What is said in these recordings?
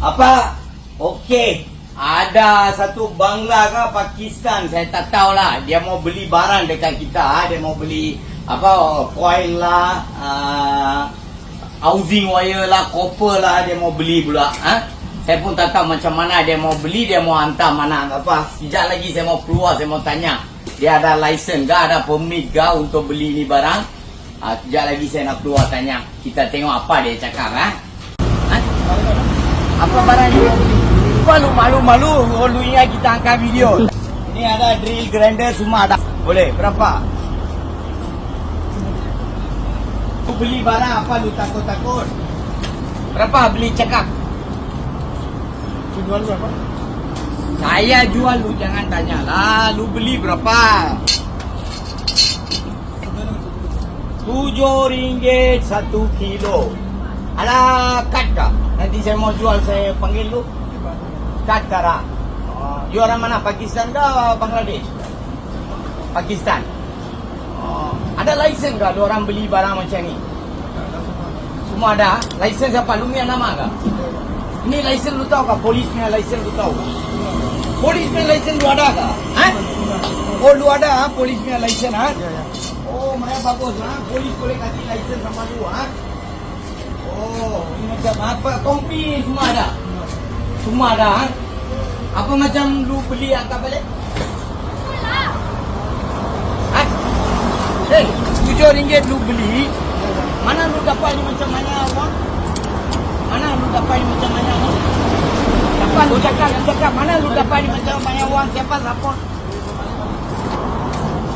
Apa? Okey. Ada satu Bangla ke Pakistan, saya tak tahulah. Dia mau beli barang dekat kita, ha? dia mau beli apa coin lah, uh, housing wire lah, copper lah, dia mau beli pula. Ha? Saya pun tak tahu macam mana dia mau beli, dia mau hantar mana apa. Sekejap lagi saya mau keluar, saya mau tanya. Dia ada license ke, ada permit ke untuk beli ni barang? Ah, sekejap lagi saya nak keluar tanya. Kita tengok apa dia cakap ha? ha? Apa barang dia mau beli? Kau lu ingat kita angkat video. Ini ada drill grinder semua ada. Boleh, berapa? Lu beli barang apa lu takut-takut? Berapa beli cakap? Jual berapa? Saya jual lu jangan tanya lah. Lu beli berapa? Tujuh ringgit satu kilo. Ada kad kah? Saya mau jual saya panggil lu. Kad kara. Oh, you orang mana? Pakistan ke Bangladesh? Pakistan. Oh, ada license ke orang beli barang macam ni? Semua ada. License apa? Lu punya nama ke? Ini license lu tahu kah? Polis punya license lu tahu? Polis punya license lu ada kah? Ha? Oh lu ada ha? Polis punya license ha? Ya, ya. Oh mana bagus ha? Polis boleh kasih license sama lu ha? Oh apa? Kompi semua ada? Semua ada ha? Apa macam lu beli angkat balik? Ha? Hey, tujuh ringgit lu beli Mana lu dapat ni macam mana awak? Mana lu dapat ni macam mana awak? Siapa lu cakap, lu cakap Mana lu dapat ni macam mana awak? Siapa siapa?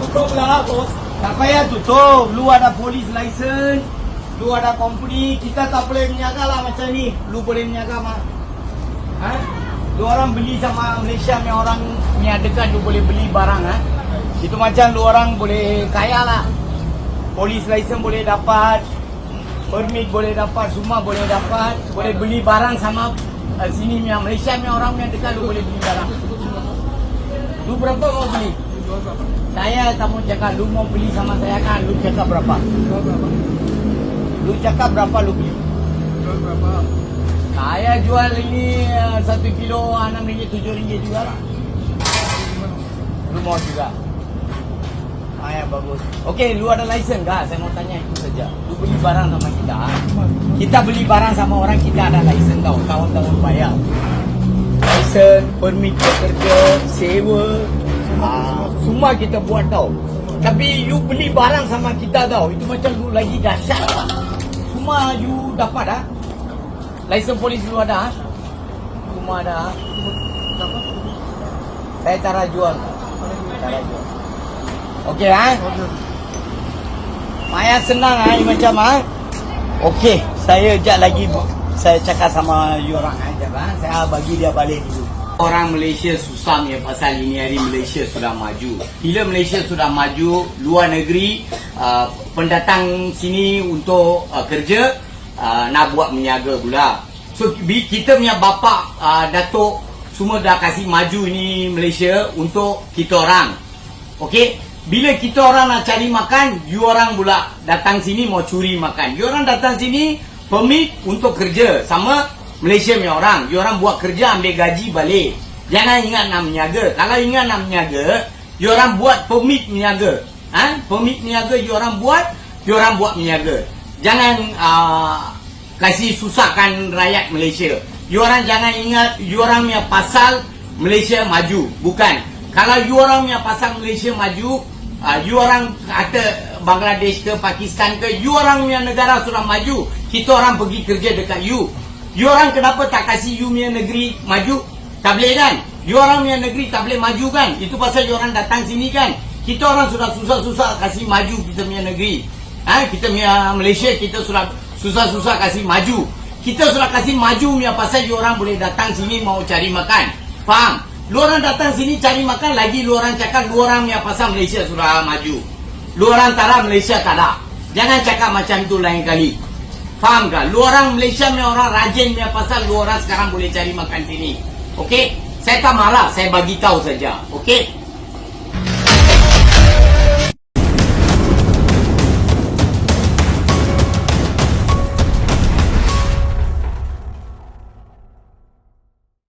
Tutup lah bos Tak payah tutup Lu ada polis license Lu ada company Kita tak boleh menjaga lah macam ni Lu boleh menjaga mah ha? Lu orang beli sama Malaysia ni orang ni lu boleh beli barang ha? Itu macam lu orang boleh kaya lah Polis license boleh dapat Permit boleh dapat Semua boleh dapat Boleh beli barang sama uh, Sini punya Malaysia punya orang yang dekat lu boleh beli barang Lu berapa mau beli? Saya tak mau cakap Lu mau beli sama saya kan Lu cakap berapa? Berapa? Lu cakap berapa lu beli? Jual berapa? Saya jual ini uh, satu kilo enam ringgit tujuh ringgit juga lah. Lu mau juga? Ah ya bagus. Okey, lu ada license kah? Saya mau tanya itu saja. Lu beli barang sama kita. ah? Kita beli barang sama orang kita ada license tau. Tahun-tahun bayar. License, permit bekerja, sewa. Ah, semua kita buat tau. Tapi you beli barang sama kita tau. Itu macam lu lagi dahsyat. Semua you dapat ah. License polis lu ada ah? Semua ada ah. Saya cara jual. Okey? Okey. Maya senang ni macam ha. Okey, saya jap lagi saya cakap sama you orang ha. Saya bagi dia balik dulu. Orang Malaysia susah ni pasal ini hari Malaysia sudah maju. Bila Malaysia sudah maju, luar negeri uh, pendatang sini untuk uh, kerja uh, nak buat menyaga pula. So kita punya bapa uh, Datuk semua dah kasih maju ni Malaysia untuk kita orang. Okey? Bila kita orang nak cari makan, you orang pula datang sini mau curi makan. You orang datang sini permit untuk kerja sama Malaysia punya orang. You orang buat kerja ambil gaji balik. Jangan ingat nak menyaga. Kalau ingat nak menyaga, you orang buat permit menyaga. Ha? Permit menyaga you orang buat, you orang buat menyaga. Jangan uh, kasih susahkan rakyat Malaysia. You orang jangan ingat you orang punya pasal Malaysia maju. Bukan. Kalau you orang punya pasal Malaysia maju, uh, you orang kata Bangladesh ke Pakistan ke, you orang punya negara sudah maju. Kita orang pergi kerja dekat you. You orang kenapa tak kasih you punya negeri maju? Tak boleh kan? You orang punya negeri tak boleh maju kan? Itu pasal you orang datang sini kan? Kita orang sudah susah-susah kasih maju kita punya negeri. Ha? Kita punya Malaysia kita sudah susah-susah kasih maju. Kita sudah kasih maju punya pasal you orang boleh datang sini mau cari makan. Faham? Lu orang datang sini cari makan lagi lu orang cakap lu orang punya pasal Malaysia sudah maju. Lu orang tara Malaysia tak ada. Jangan cakap macam tu lain kali. Faham tak? Lu orang Malaysia punya orang rajin punya pasal lu orang sekarang boleh cari makan sini. Okey? Saya tak marah, saya bagi tahu saja. Okey?